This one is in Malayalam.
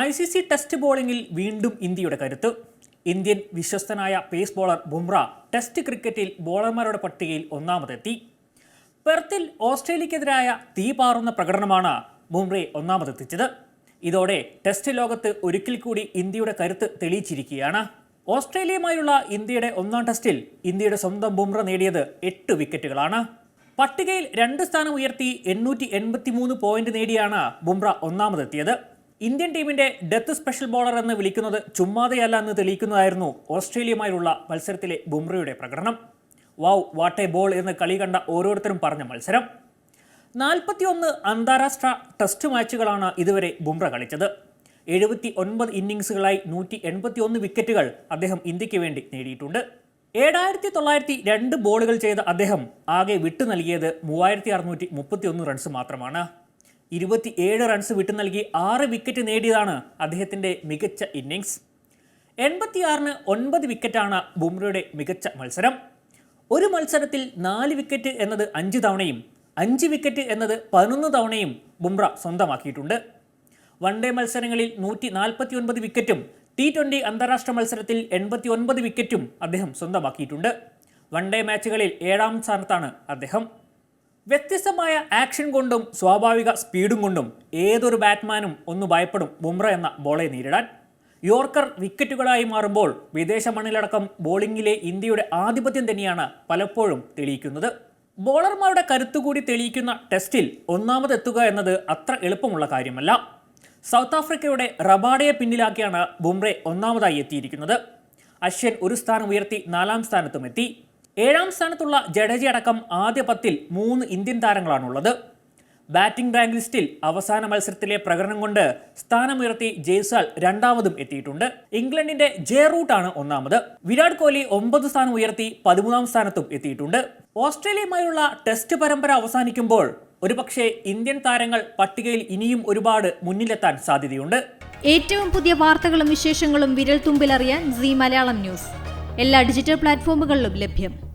ഐ സി സി ടെസ്റ്റ് ബോളിംഗിൽ വീണ്ടും ഇന്ത്യയുടെ കരുത്ത്. ഇന്ത്യൻ വിശ്വസ്തനായ പേസ് ബോളർ ബുംറ ടെസ്റ്റ് ക്രിക്കറ്റിൽ ബോളർമാരുടെ പട്ടികയിൽ ഒന്നാമതെത്തി. പെർത്തിൽ ഓസ്ട്രേലിയക്കെതിരായ തീപാറുന്ന പ്രകടനമാണ് ബുംറയെ ഒന്നാമതെത്തിച്ചത്. ഇതോടെ ടെസ്റ്റ് ലോകത്ത് ഒരിക്കൽ കൂടി ഇന്ത്യയുടെ കരുത്ത് തെളിയിച്ചിരിക്കുകയാണ്. ഓസ്ട്രേലിയയുമായുള്ള ഇന്ത്യയുടെ ഒന്നാം ടെസ്റ്റിൽ ഇന്ത്യയുടെ സ്വന്തം ബുംറ നേടിയത് എട്ട് വിക്കറ്റുകളാണ്. പട്ടികയിൽ രണ്ട് സ്ഥാനം ഉയർത്തി എണ്ണൂറ്റി എൺപത്തി മൂന്ന് പോയിന്റ് നേടിയാണ് ബുംറ ഒന്നാമതെത്തിയത്. ഇന്ത്യൻ ടീമിന്റെ ഡെത്ത് സ്പെഷ്യൽ ബോളർ എന്ന് വിളിക്കുന്നത് ചുമ്മാതെയല്ല എന്ന് തെളിയിക്കുന്നതായിരുന്നു ഓസ്ട്രേലിയയുമായുള്ള മത്സരത്തിലെ ബുംറയുടെ പ്രകടനം. വാവ് വാട്ട് എ ബോൾ എന്ന് കളി കണ്ട ഓരോരുത്തരും പറഞ്ഞ മത്സരം. നാൽപ്പത്തിയൊന്ന് അന്താരാഷ്ട്ര ടെസ്റ്റ് മാച്ചുകളാണ് ഇതുവരെ ബുംറ കളിച്ചത്. എഴുപത്തി ഒൻപത് ഇന്നിങ്സുകളായി നൂറ്റി എൺപത്തി ഒന്ന് വിക്കറ്റുകൾ അദ്ദേഹം ഇന്ത്യയ്ക്ക് വേണ്ടി നേടിയിട്ടുണ്ട്. ഏഴായിരത്തി തൊള്ളായിരത്തി രണ്ട് ബോളുകൾ ചെയ്ത അദ്ദേഹം ആകെ വിട്ടു നൽകിയത് മൂവായിരത്തി അറുന്നൂറ്റി മുപ്പത്തി ഒന്ന് റൺസ് മാത്രമാണ്. ഇരുപത്തി ഏഴ് റൺസ് വിട്ടു നൽകി ആറ് വിക്കറ്റ് നേടിയതാണ് അദ്ദേഹത്തിന്റെ മികച്ച ഇന്നിങ്സ് എൺപത്തിയാറിന് ഒൻപത് വിക്കറ്റാണ് ബുംറയുടെ മികച്ച മത്സരം. ഒരു മത്സരത്തിൽ നാല് വിക്കറ്റ് എന്നത് അഞ്ച് തവണയും അഞ്ച് വിക്കറ്റ് എന്നത് പതിനൊന്ന് തവണയും ബുംറ സ്വന്തമാക്കിയിട്ടുണ്ട്. വൺ ഡേ മത്സരങ്ങളിൽ നൂറ്റി നാൽപ്പത്തി ഒൻപത് വിക്കറ്റും ടി ട്വന്റി അന്താരാഷ്ട്ര മത്സരത്തിൽ എൺപത്തി ഒൻപത് വിക്കറ്റും അദ്ദേഹം സ്വന്തമാക്കിയിട്ടുണ്ട്. വൺ ഡേ മാച്ചുകളിൽ ഏഴാം സ്ഥാനത്താണ് അദ്ദേഹം. വ്യത്യസ്തമായ ആക്ഷൻ കൊണ്ടും സ്വാഭാവിക സ്പീഡും കൊണ്ടും ഏതൊരു ബാറ്റ്മാനും ഒന്ന് ഭയപ്പെടും ബുംറ എന്ന ബോളെ നേരിടാൻ. യോർക്കർ വിക്കറ്റുകളായി മാറുമ്പോൾ വിദേശ മണ്ണിലടക്കം ബോളിംഗിലെ ഇന്ത്യയുടെ ആധിപത്യം തന്നെയാണ് പലപ്പോഴും തെളിയിക്കുന്നത്. ബോളർമാരുടെ കരുത്തുകൂടി തെളിയിക്കുന്ന ടെസ്റ്റിൽ ഒന്നാമതെത്തുക എന്നത് അത്ര എളുപ്പമുള്ള കാര്യമല്ല. സൗത്ത് ആഫ്രിക്കയുടെ റബാഡയെ പിന്നിലാക്കിയാണ് ബുംറെ ഒന്നാമതായി എത്തിയിരിക്കുന്നത്. അശ്വൻ ഒരു സ്ഥാനം ഉയർത്തി നാലാം സ്ഥാനത്തും എത്തി. ഏഴാം സ്ഥാനത്തുള്ള ജഡേജ അടക്കം ആദ്യ പത്തിൽ മൂന്ന് ഇന്ത്യൻ താരങ്ങളാണുള്ളത്. ബാറ്റിംഗ് റാങ്ക് ലിസ്റ്റിൽ അവസാന മത്സരത്തിലെ പ്രകടനം കൊണ്ട് സ്ഥാനമുയർത്തി ജയ്സാൽ രണ്ടാമതും എത്തിയിട്ടുണ്ട്. ഇംഗ്ലണ്ടിന്റെ ജെ റൂട്ടാണ് ഒന്നാമത്. വിരാട് കോഹ്ലി ഒമ്പത് സ്ഥാനം ഉയർത്തി പതിമൂന്നാം സ്ഥാനത്തും എത്തിയിട്ടുണ്ട്. ഓസ്ട്രേലിയയുമായുള്ള ടെസ്റ്റ് പരമ്പര അവസാനിക്കുമ്പോൾ ഒരുപക്ഷെ ഇന്ത്യൻ താരങ്ങൾ പട്ടികയിൽ ഇനിയും ഒരുപാട് മുന്നിലെത്താൻ സാധ്യതയുണ്ട്. ഏറ്റവും പുതിയ വാർത്തകളും വിശേഷങ്ങളും വിരൽ തുമ്പിലറിയാൻ സി മലയാളം ന്യൂസ്. എല്ലാ ഡിജിറ്റൽ പ്ലാറ്റ്ഫോമുകളിലും ലഭ്യം.